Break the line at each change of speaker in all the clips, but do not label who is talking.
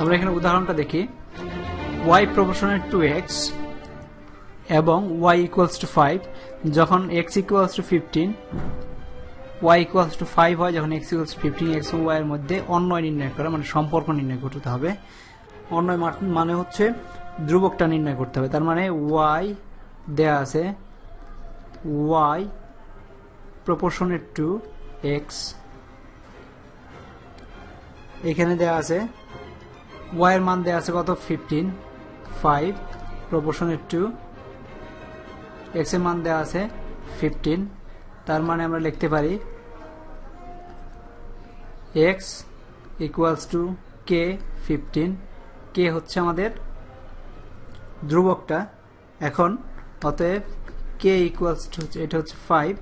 আমরা এখানে উদাহরণটা দেখি। ওয়াই প্রপোর্শনের টু এক্স এবং ওয়াই ইকুয়ালস টু ফাইভ যখন X equals to fifteen Y equals to five হয়, যখন X equals to fifteen X y এর মধ্যে অন্যয় নির্ণয় করা মানে সম্পর্ক নির্ণয় করতে হবে। অন্যয় মানে হচ্ছে ধ্রুবকটা নির্ণয় করতে হবে। তার মানে ওয়াই দেয়া আছে ওয়াই প্রপোর্শনের টু এক্স এখানে দেয়া আছে এর মান দেয়া আছে কত? ফিফটিন ফাইভ প্রপোর্শনের টু এক্সের মান দেওয়া আছে ফিফটিন তার মানে আমরা লিখতে পারি X equals to K fifteen K হচ্ছে আমাদের ধ্রুবকটা। এখন অতএব কে ইকুয়ালস টু এটা হচ্ছে five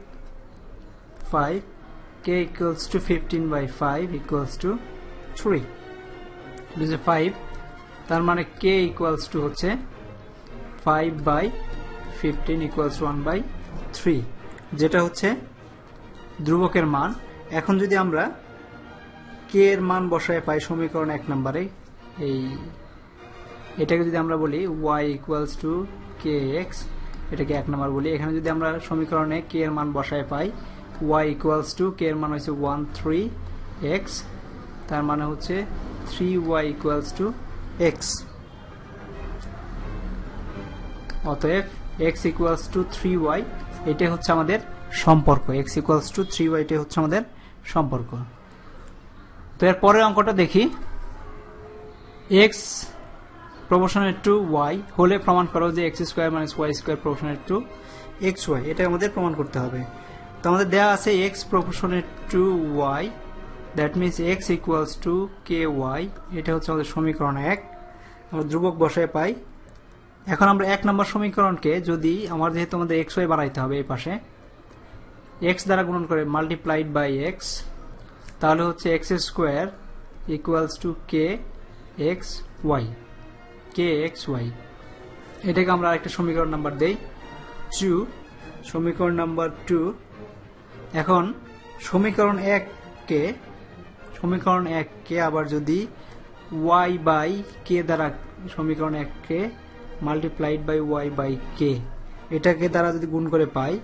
five K equals to fifteen by five equals to three বুঝে ফাইভ তার মানে কে ইকুয়ালস টু হচ্ছে five by fifteen equals one by three যেটা হচ্ছে ধ্রুবকের মান। এখন যদি আমরা কে এর মান বসায় পাই সমীকরণ এক নম্বরে, এই এটাকে যদি আমরা বলি Y equals to K X এটাকে এক নম্বর বলি। এখানে যদি আমরা সমীকরণে কে এর মান বসায় পাই ওয়াই ইকুয়ালস টু কে এর মান হচ্ছে ওয়ান থ্রি এক্স তার মানে হচ্ছে three Y equals to X অতএব X equals to three Y এটাই হচ্ছে আমাদের সম্পর্ক। X equals to three Y হচ্ছে আমাদের সম্পর্ক। তো এর পরের অঙ্কটা দেখি। এক্স প্রপোর্শনের টু ওয়াই হলে প্রমাণ করো যে X square minus Y square প্রপোর্শনের to x Y এটা আমাদের প্রমাণ করতে হবে। তো আমাদের দেওয়া আছে x প্রপোর্শনের to Y that means X equals to K Y এটা হচ্ছে আমাদের সমীকরণ এক। আমরা ধ্রুবক বসায় পাই। এখন আমরা এক নম্বর সমীকরণকে যদি আমার যেহেতু আমাদের এক্স ওয়াই বাড়াইতে হবে এই পাশে এক্স দ্বারা গুণন করে মাল্টিপ্লাইড বাই এক্স তাহলে হচ্ছে X square equals to K X Y K X Y এটাকে আমরা আরেকটা সমীকরণ নাম্বার দেই। টু সমীকরণ নাম্বার টু এখন সমীকরণ এককে সমীকরণ এককে আবার যদি ওয়াই বাই কে দ্বারা সমীকরণ এককে multiplied by Y by K এটাকে দ্বারা যদি গুণ করে পাই,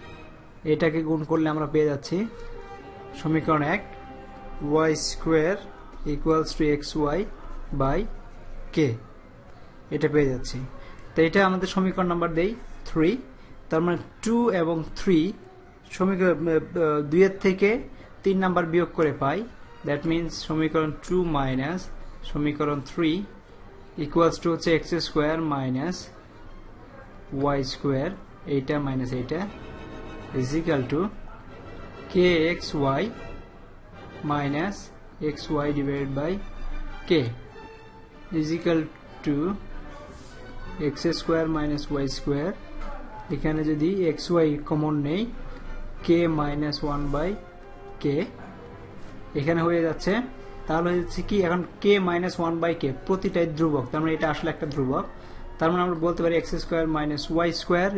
এটাকে গুণ করলে আমরা পেয়ে যাচ্ছি সমীকরণ এক Y square equals to X Y by K এটা পেয়ে যাচ্ছি। তো এটা আমাদের সমীকরণ নাম্বার দেই থ্রি তার মানে টু এবং থ্রি সমীকরণ দুইয়ের থেকে তিন নাম্বার বিয়োগ করে পাই। দ্যাট মিনস সমীকরণ টু মাইনাস সমীকরণ থ্রি ইকুয়ালস টু হচ্ছে X square minus Y square এইটা মাইনাস এইটা, is equal to kxy minus xy divided by k is equal to x square minus y square. এখানে যদি xy কমন নেই, k minus 1 by k এখানে হয়ে যাচ্ছে। তাহলে হয়ে যাচ্ছে কি, এখন K minus one by K প্রতিটাই ধ্রুবক, তার মানে এটা আসলে একটা ধ্রুবক। তার মানে আমরা বলতে পারি X square minus Y square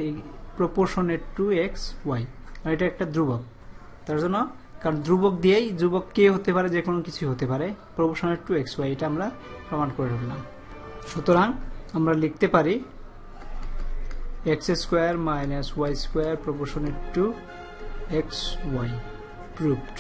প্রপোর্শনের to x Y আর এটা একটা ধ্রুবক। তার জন্য, কারণ ধ্রুবক দিয়েই ধ্রুবক কে হতে পারে যে কোনো কিছু হতে পারে প্রপোর্শনের টু এক্স ওয়াই এটা আমরা প্রমাণ করে ফেললাম। সুতরাং, আমরা লিখতে পারি X square minus Y square প্রপোর্শনের to x Y proved